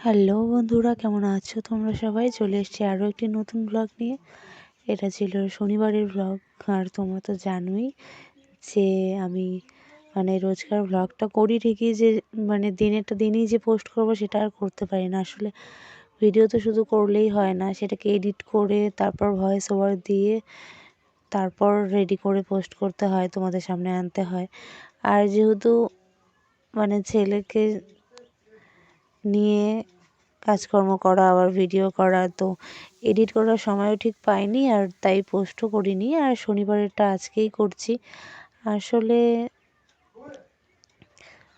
Hello বন্ধুরা, কেমন আছো? তোমরা সবাই চলে এসেছি আরও একটি নতুন ব্লগ নিয়ে। এটা ছিল শনিবারের ব্লগ আর তোমরা তো জানোই যে আমি মানে রোজকার ব্লগটা করি ঠিকই যে মানে দিনেরটা দিনেই যে পোস্ট করব সেটা আর করতে পারি না। আসলে ভিডিও তো শুধু করলেই হয় না, সেটাকে এডিট করে, তারপর ভয়েস ওভার দিয়ে, তারপর রেডি করে পোস্ট করতে হয়, তোমাদের সামনে আনতে হয়। আর যেহেতু মানে ছেলেকে নিয়ে কাজকর্ম করা, আবার ভিডিও করা, তো এডিট করার সময়ও ঠিক পাইনি আর তাই পোস্টও করিনি। আর শনিবারেরটা আজকেই করছি। আসলে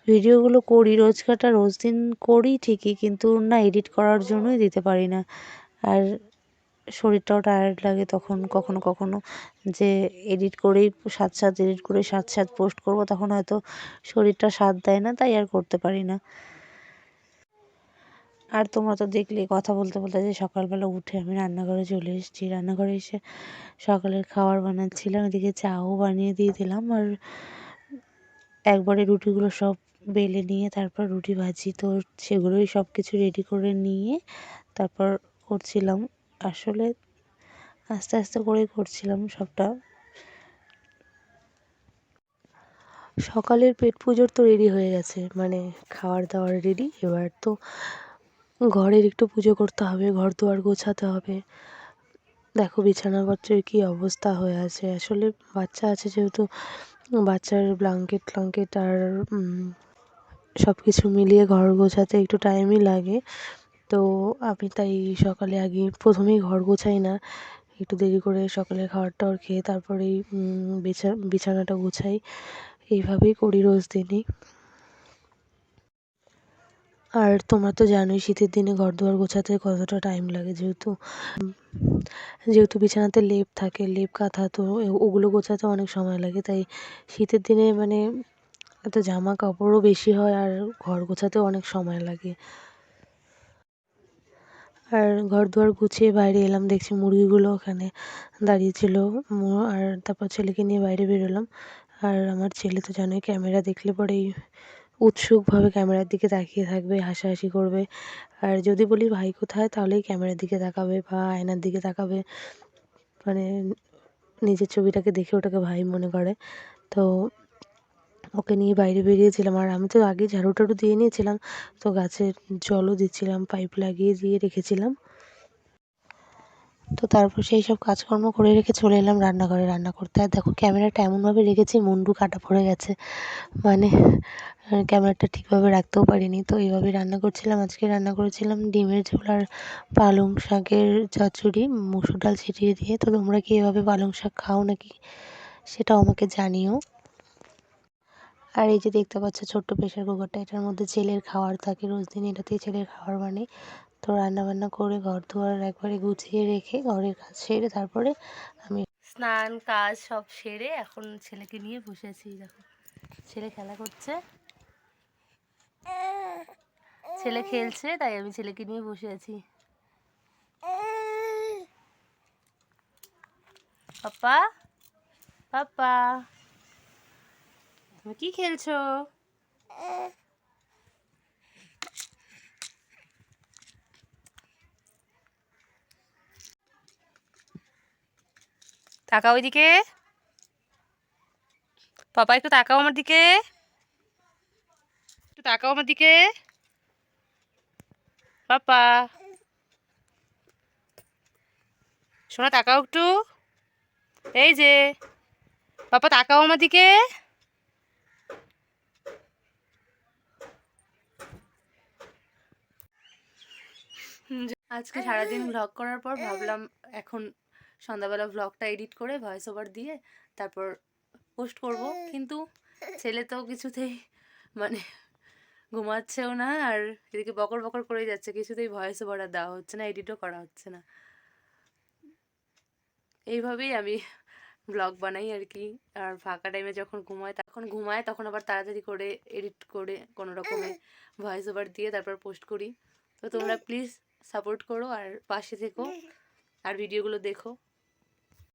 ভিডিওগুলো করি রোজকারটা রোজ দিন করি ঠিকই, কিন্তু না এডিট করার জন্যই দিতে পারি না। আর শরীরটাও টায়ার্ড লাগে তখন কখনো কখনো যে এডিট করেই সাত সাত এডিট করে সাত সাত পোস্ট করব, তখন হয়তো শরীরটা সাথ দেয় না, তাই আর করতে পারি না। আর তোমরা তো দেখলে কথা বলতে বলতে যে সকালবেলা উঠে আমি রান্নাঘরে চলে এসেছি। রান্নাঘরে এসে সকালের খাবার বানাচ্ছিলাম, এদিকে চাও বানিয়ে দিয়ে দিলাম আর একবারে রুটিগুলো সব বেলে নিয়ে তারপর রুটি ভাজি তো সেগুলোই সব কিছু রেডি করে নিয়ে তারপর করছিলাম। আসলে আস্তে আস্তে করেই করছিলাম সবটা। সকালের পেট পুজোর তো রেডি হয়ে গেছে মানে খাওয়ার দাওয়ার রেডি এবার তো ঘরের একটু পুজো করতে হবে ঘর দুয়ার গোছাতে হবে। দেখো বিছানাপত্রের কী অবস্থা হয়ে আছে। আসলে বাচ্চা আছে যেহেতু, বাচ্চার ব্লাঙ্কেট ট্লাঙ্কেট আর সব কিছু মিলিয়ে ঘর গোছাতে একটু টাইমই লাগে। তো আমি তাই সকালে আগে প্রথমেই ঘর গোছাই না, একটু দেরি করে সকালে খাবার টাবার খেয়ে তারপরেই বিছা, বিছানাটা গোছাই। এইভাবেই করি রোজ দিনই। আর তোমরা তো জানোই, শীতের দিনে ঘর দুয়ার গোছাতে কতটা টাইম লাগে যেহেতু। যেহেতু বিছানাতে লেপ থাকে, লেপ কাঁথা, তো ওগুলো গোছাতে অনেক সময় লাগে। তাই শীতের দিনে মানে এত জামা কাপড়ও বেশি হয় আর ঘর গোছাতেও অনেক সময় লাগে। আর ঘর দুয়ার গুছিয়ে বাইরে এলাম, দেখছি মুরগিগুলো ওখানে দাঁড়িয়েছিল আর তারপর ছেলেকে নিয়ে বাইরে বেরোলাম। আর আমার ছেলে তো জানোই, ক্যামেরা দেখলে পরেই উৎসুকভাবে ক্যামেরার দিকে তাকিয়ে থাকবে, হাসাহাসি করবে। আর যদি বলি ভাই কোথায়, তাহলেই ক্যামেরার দিকে তাকাবে বা আয়নার দিকে তাকাবে। মানে নিজের ছবিটাকে দেখে ওটাকে ভাই মনে করে। তো ওকে নিয়ে বাইরে বেরিয়েছিলাম। আর আমি তো আগে ঝাড়ু টাড়ু দিয়ে নিয়েছিলাম। তো গাছের জলও দিচ্ছিলাম, পাইপ লাগিয়ে দিয়ে রেখেছিলাম। তো তারপর সেই সব কাজকর্ম করে রেখে চলে এলাম রান্নাঘরে রান্না করতে। আর দেখো ক্যামেরাটা এমনভাবে রেখেছি, মুন্ডু কাটা পড়ে গেছে। মানে ক্যামেরাটা ঠিকভাবে রাখতেও পারিনি। তো এইভাবে রান্না করছিলাম, আজকে রান্না করেছিলাম ডিমের ঝোল আর পালং শাকের চচ্চড়ি, মুসুর ডাল ছিটিয়ে দিয়ে। তো তোমরা কি এভাবে পালং শাক খাও নাকি সেটাও আমাকে জানিও। আর এই যে দেখতে পাচ্ছ ছোট্ট প্রেশার কুকারটা, এটার মধ্যে ছেলের খাওয়ার থাকে। রোজ দিন এটাতেই ছেলের খাবার বানাই। তো রান্নাবান্না করে ঘর দুয়ার একবারে গুছিয়ে রেখে ঘরের কাজ সেরে তারপরে আমি স্নান, কাজ সব সেরে এখন ছেলেকে নিয়ে বসেছি, দেখো। ছেলে খেলা করছে। ছেলে খেলছে, তাই আমি ছেলেকে নিয়ে বসে আছি পাপা? পাপা? তুমি কি খেলছো? তাকাও ওইদিকে পাপা, একটু তাকাও আমার দিকে। একটু তাকাও আমার দিকে। পাপা। শোনা তাকাও একটু। এই যে, পাপা, তাকাও আমার দিকে। আজকে সারাদিন ভ্লগ করার পর ভাবলাম এখন সন্ধ্যাবেলা ভ্লগটা এডিট করে ভয়েস ওভার দিয়ে তারপর পোস্ট করব। কিন্তু ছেলে তো কিছুতেই মানে ঘুমাচ্ছেও না আর এদিকে বকর বকর করে যাচ্ছে, কিছুতেই ভয়েস ওভার আর দেওয়া হচ্ছে না এডিটও করা হচ্ছে না। এইভাবেই আমি ব্লগ বানাই আর কি। আর ফাঁকা টাইমে যখন ঘুমায়, তখন ঘুমায়, তখন আবার তাড়াতাড়ি করে এডিট করে কোনো রকমে ভয়েস ওভার দিয়ে তারপর পোস্ট করি। তো তোমরা প্লিজ সাপোর্ট করো আর পাশে থেকো আর ভিডিওগুলো দেখো।